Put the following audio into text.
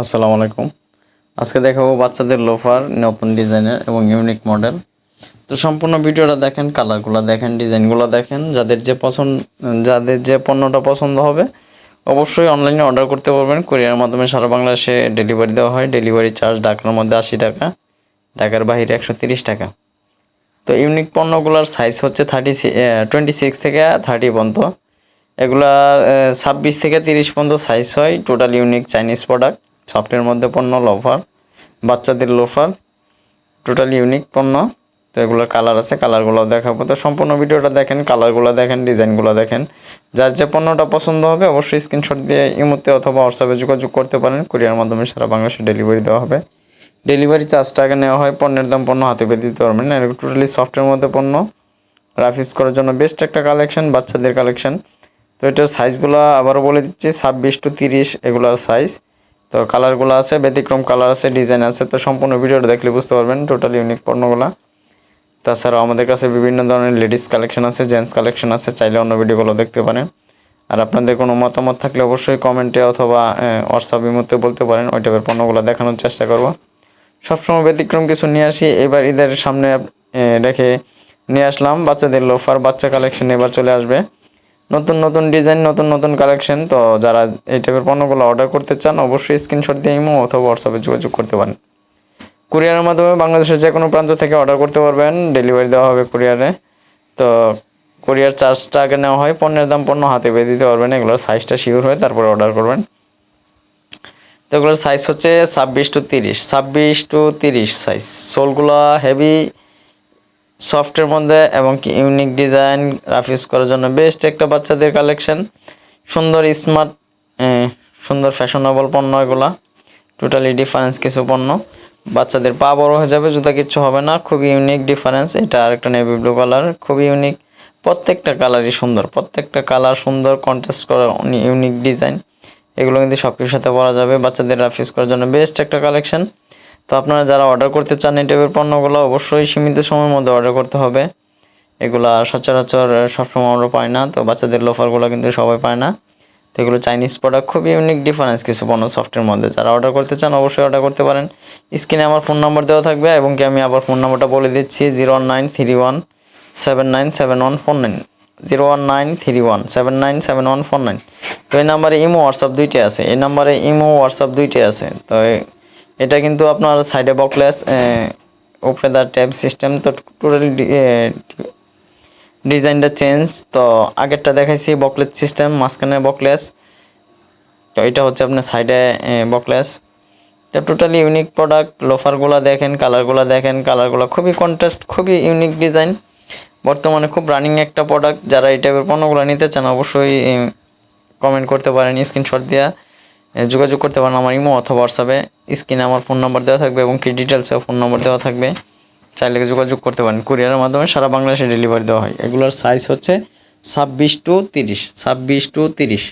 আসসালামু আলাইকুম। আজকে দেখাবো বাচ্চাদের লোফার, নতুন ডিজাইনের এবং ইউনিক মডেল। তো সম্পূর্ণ ভিডিওটা দেখেন, কালারগুলো দেখেন, ডিজাইনগুলো দেখেন। যাদের যে পছন্দ, যাদের যে পণ্যটা পছন্দ হবে, অবশ্যই অনলাইনে অর্ডার করতে পারবেন। কুরিয়ার মাধ্যমে সারা বাংলাদেশে ডেলিভারি দেওয়া হয়। ডেলিভারি চার্জ ঢাকার মধ্যে আশি টাকা, ঢাকার বাইরে একশো তিরিশ টাকা। তো ইউনিক পণ্যগুলোর সাইজ হচ্ছে থার্টি টোয়েন্টি সিক্স থেকে থার্টি পর্যন্ত। এগুলা ছাব্বিশ থেকে তিরিশ পর্যন্ত সাইজ হয়। টোটাল ইউনিক চাইনিজ প্রোডাক্ট সফটের মধ্যে পণ্য লোফার বাচ্চাদের লোফার টোটাল ইউনিক পণ্য। তো এগুলোর কালার আছে কালারগুলো দেখাবো। তো সম্পূর্ণ ভিডিওটা দেখেন কালারগুলো দেখেন ডিজাইনগুলো দেখেন। যার যে পণ্যটা পছন্দ হবে, অবশ্যই স্ক্রিনশট দিয়ে ইমোতে অথবা হোয়াটসঅ্যাপে যোগাযোগ করতে পারেন। কুরিয়ার মাধ্যমে সারা বাংলাদেশে ডেলিভারি দেওয়া হবে। ডেলিভারি চার্জ টাকা নেওয়া হয়, পণ্যের দাম পণ্য হাতে পেয়ে দিতে পারবেন না। টোটালি সফটের মধ্যে পণ্য। রাফিস করার জন্য বেস্ট একটা কালেকশন বাচ্চাদের কালেকশন তো এটার সাইজগুলো আবারও বলে দিচ্ছি, ছাব্বিশ টু তিরিশ, এগুলোর সাইজ তো কালারগুলো আছে, ব্যতিক্রম কালার আছে ডিজাইন আছে, তো সম্পূর্ণ ভিডিওটা দেখলে বুঝতে পারবেন টোটাল ইউনিক পণ্যগুলো। তাছাড়াও আমাদের কাছে বিভিন্ন ধরনের লেডিস কালেকশন আছে জেন্টস কালেকশন আছে, চাইলে অন্য ভিডিওগুলো দেখতে পারেন। আর আপনাদের কোনো মতামত থাকলে অবশ্যই কমেন্টে অথবা হোয়াটসঅ্যাপ মধ্যে বলতে পারেন, ওই টাইপের পণ্যগুলো দেখানোর চেষ্টা করব। সবসময় ব্যতিক্রম কিছু নিয়ে আসি, এবার ঈদের সামনে রেখে নিয়ে আসলাম, বাচ্চাদের লোফার বাচ্চা কালেকশন এবার চলে আসবে। নতুন নতুন ডিজাইন নতুন নতুন কালেকশন তো যারা এই টাইপের পণ্যগুলো অর্ডার করতে চান, অবশ্যই স্ক্রিনশট দিয়ে ইমো অথবা হোয়াটসঅ্যাপে যোগাযোগ করতে পারেন। কুরিয়ারের মাধ্যমে বাংলাদেশের যে কোনো প্রান্ত থেকে অর্ডার করতে পারবেন। ডেলিভারি দেওয়া হবে কুরিয়ারে তো কুরিয়ার চার্জটা আগে নেওয়া হয়, পণ্যের দাম পণ্য হাতে পেয়ে দিতে পারবেন, এগুলোর সাইজটা শিওর হয় তারপরে অর্ডার করবেন। তো এগুলোর সাইজ হচ্ছে ছাব্বিশ টু তিরিশ, ছাব্বিশ টু তিরিশ সাইজ সোলগুলো হেভি সফটের মধ্যে এবং কি ইউনিক ডিজাইন রাফিউজ করার জন্য বেস্ট একটা বাচ্চাদের কালেকশন সুন্দর স্মার্ট সুন্দর ফ্যাশনেবল পণ্য এগুলা। টোটালি ডিফারেন্স কিছু পণ্য। বাচ্চাদের পা বড় হয়ে যাবে, জুতা কিচ্ছু হবে না। খুবই ইউনিক ডিফারেন্স এটা আরেকটা নেভি ব্লু কালার খুবই ইউনিক প্রত্যেকটা কালারই সুন্দর। প্রত্যেকটা কালার সুন্দর কন্ট্রাস্ট করা ইউনিক ডিজাইন এগুলো কিন্তু সব কিছুর সাথে পরা যাবে। বাচ্চাদের রাফিউজ করার জন্য বেস্ট একটা কালেকশন তো আপনারা যারা অর্ডার করতে চান এই টাইপের পণ্যগুলো অবশ্যই সীমিত সময়ের মধ্যে অর্ডার করতে হবে। এগুলা সচরাচর সবসময় আমরা পাই না, তো বাচ্চাদের লোফারগুলো কিন্তু সবাই পায় না। তো এগুলো চাইনিজ প্রোডাক্ট খুবই ইউনিক ডিফারেন্স কিছু পণ্য সফটের মধ্যে। যারা অর্ডার করতে চান অবশ্যই অর্ডার করতে পারেন। স্ক্রিনে আমার ফোন নাম্বার দেওয়া থাকবে এবং কি আমি আবার ফোন নাম্বারটা বলে দিচ্ছি zero one nine three one seven nine seven one four nine zero one nine three one seven nine seven one four nine তো এই নাম্বারে ইমো হোয়াটসঅ্যাপ দুইটাই আছে। এই নাম্বারে ইমো হোয়াটসঅ্যাপ দুইটাই আছে। তো এটা কিন্তু আপনার সাইডে বকলেস উপরে দা ট্যাব সিস্টেম তো টোটালি ডিজাইনটা চেঞ্জ তো আগেরটা দেখাইছি বকলেস সিস্টেম মাঝখানে বকলেস তো এটা হচ্ছে আপনার সাইডে বকলেস তো টোটালি ইউনিক প্রোডাক্ট লোফারগুলো দেখেন কালারগুলো দেখেন কালারগুলো খুবই কন্ট্রাস্ট খুবই ইউনিক ডিজাইন বর্তমানে খুব রানিং একটা প্রোডাক্ট যারা এই টাইপের পণ্যগুলো নিতে চান, অবশ্যই কমেন্ট করতে পারেন স্ক্রিনশট দেওয়া যোগাযোগ করতে পারেন আমার ইমো অথবা হোয়াটসঅ্যাপে। স্ক্রিনে আমার ফোন নম্বর দেওয়া থাকবে এবং কি ডিটেলসেও ফোন নম্বর দেওয়া থাকবে। চাইলে যোগাযোগ করতে পারেন। কুরিয়ারের মাধ্যমে সারা বাংলাদেশে ডেলিভারি দেওয়া হয়। এগুলোর সাইজ হচ্ছে ছাব্বিশ টু তিরিশ। ছাব্বিশ টু তিরিশ।